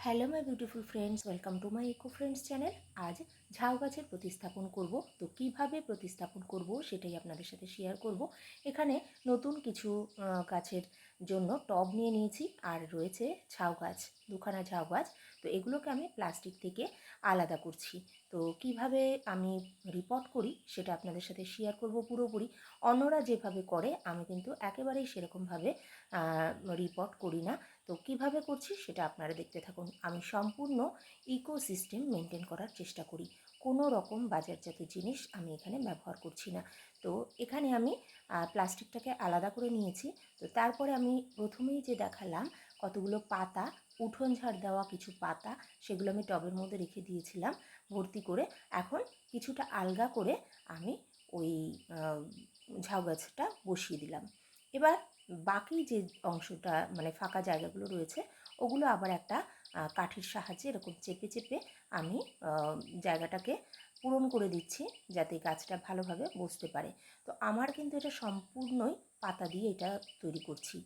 Hello my beautiful friends welcome to my eco friends channel আজ ঝাউ গাছের প্রতিস্থাপন করব। তো কীভাবে প্রতিস্থাপন করব সেটাই আপনাদের সাথে শেয়ার করব। এখানে নতুন কিছু গাছের জন্য টব নিয়ে নিয়েছি আর রয়েছে ঝাউ গাছ, দুখানা ঝাউ গাছ। তো এগুলোকে আমি প্লাস্টিক থেকে আলাদা করছি। তো কীভাবে আমি রিপোর্ট করি সেটা আপনাদের সাথে শেয়ার করব পুরোপুরি। অন্যরা যেভাবে করে, আমি কিন্তু একেবারেই সেরকমভাবে রিপোর্ট করি না। তো কীভাবে করছি সেটা আপনারা দেখতে থাকুন। আমি সম্পূর্ণ ইকোসিস্টেম মেনটেন করার চেষ্টা করি। কোনো রকম বাজারজাত জিনিস আমি এখানে ব্যবহার করছি না। তো এখানে আমি প্লাস্টিকটাকে আলাদা করে নিয়েছি। তো তারপরে আমি প্রথমেই যে দেখালাম, কতগুলো পাতা, উঠোন ঝাড় দেওয়া কিছু পাতা, সেগুলো আমি টবের মধ্যে রেখে দিয়েছিলাম ভর্তি করে। এখন কিছুটা আলগা করে আমি ওই ঝাউ গাছটা বসিয়ে দিলাম। এবার বাকি যে অংশটা মানে ফাঁকা জায়গাগুলো রয়েছে, ওগুলো আবার একটা কাঠির সাহায্যে এরকম চেপে চেপে আমি জায়গাটাকে পূরণ করে দিচ্ছি যাতে গাছটা ভালোভাবে বসতে পারে। তো আমার কিন্তু এটা সম্পূর্ণই পাতা দিয়ে এটা তৈরি করছি।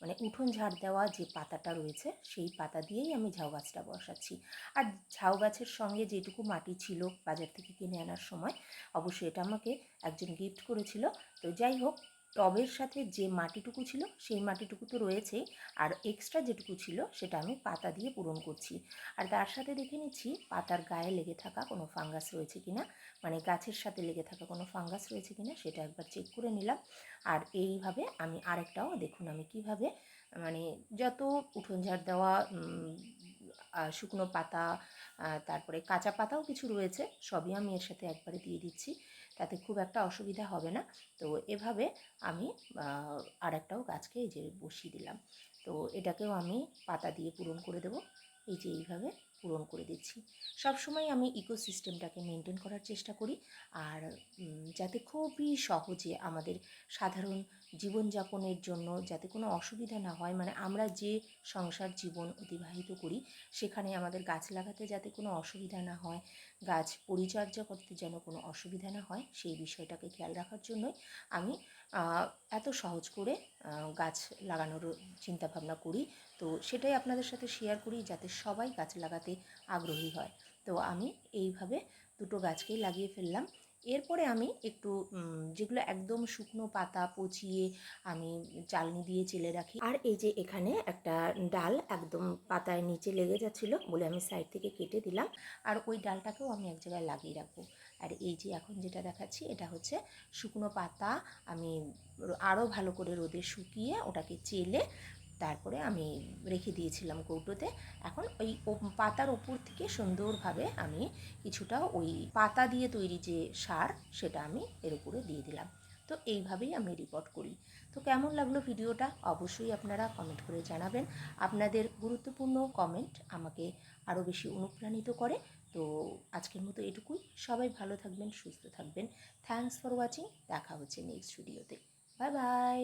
মানে উঠোন ঝাড় দেওয়া যে পাতাটা রয়েছে, সেই পাতা দিয়েই আমি ঝাউ গাছটা বসাচ্ছি। আর ঝাউ গাছের সঙ্গে যেটুকু মাটি ছিল বাজার থেকে কিনে আনার সময়, অবশ্যই এটা আমাকে একজন গিফট করেছিল। তো যাই হোক টবের সাথে যে মাটিটুকু ছিল, সেই মাটিটুকু তো রয়েছেই আর এক্সট্রা যেটুকু ছিল, সেটা আমি পাতা দিয়ে পূরণ করছি। আর তার সাথে দেখে নিচ্ছি, পাতার গায়ে লেগে থাকা কোনো ফাঙ্গাস রয়েছে কিনা মানে গাছের সাথে লেগে থাকা কোনো ফাঙ্গাস রয়েছে কিনা, সেটা একবার চেক করে নিলাম। আর এইভাবে আমি আরেকটাও দেখুন আমি কীভাবে মানে যত উঠোন ঝাড় দেওয়া শুকনো পাতা তারপরে কাঁচা পাতাও কিছু রয়েছে, সবই আমি এর সাথে একবারে দিয়ে দিচ্ছি। তাতে খুব একটা অসুবিধা হবে না। তো এভাবে আমি আর একটাও গাছকে এই যে বসিয়ে দিলাম। তো এটাকেও আমি পাতা দিয়ে পূরণ করে দেবো। এই যে এইভাবে পূরণ করে দিচ্ছি। সবসময় আমি ইকোসিস্টেমটাকে মেনটেন করার চেষ্টা করি আর যাতে খুবই সহজে আমাদের সাধারণ জীবনযাপনের জন্য যাতে কোনো অসুবিধা না হয় মানে আমরা যে সংসার জীবন অতিবাহিত করি সেখানে আমাদের গাছ লাগাতে যাতে কোনো অসুবিধা না হয়, গাছ পরিচর্যা করতে যেন কোনো অসুবিধা না হয়, সেই বিষয়টাকে খেয়াল রাখার জন্যই আমি এত সহজ করে গাছ লাগানোর চিন্তাভাবনা করি। তো সেটাই আপনাদের সাথে শেয়ার করি যাতে সবাই গাছ লাগাতে আগ্রহী হয়। তো আমি এইভাবে দুটো গাছকেই লাগিয়ে ফেললাম। এরপরে আমি একটু যেগুলো একদম শুকনো পাতা পচিয়ে আমি চালনি দিয়ে চেলে রাখি। আর এই যে এখানে একটা ডাল একদম পাতায় নিচে লেগে যাচ্ছিল বলে আমি সাইড থেকে কেটে দিলাম। আর ওই ডালটাকেও আমি এক জায়গায় লাগিয়ে রাখব। আর এই যে এখন যেটা দেখাচ্ছি, এটা হচ্ছে শুকনো পাতা। আমি আরও ভালো করে রোদে শুকিয়ে ওটাকে চেলে তারপরে আমি রেখে দিয়েছিলাম কৌটোতে। এখন ওই পাতার ওপর থেকে সুন্দরভাবে আমি কিছুটা ওই পাতা দিয়ে তৈরি যে সার, সেটা আমি এর উপরে দিয়ে দিলাম। তো এইভাবেই আমি রিপোর্ট করি। তো কেমন লাগল ভিডিওটা? অবশ্যই আপনারা কমেন্ট করে জানাবেন। আপনাদের গুরুত্বপূর্ণ কমেন্ট আমাকে আরও বেশি অনুপ্রাণিত করে। তো আজকের মতো এটুকুই। সবাই ভালো থাকবেন, সুস্থ থাকবেন। থ্যাঙ্কস ফর ওয়াচিং দেখা হচ্ছে নেক্সট ভিডিওতে বাই বাই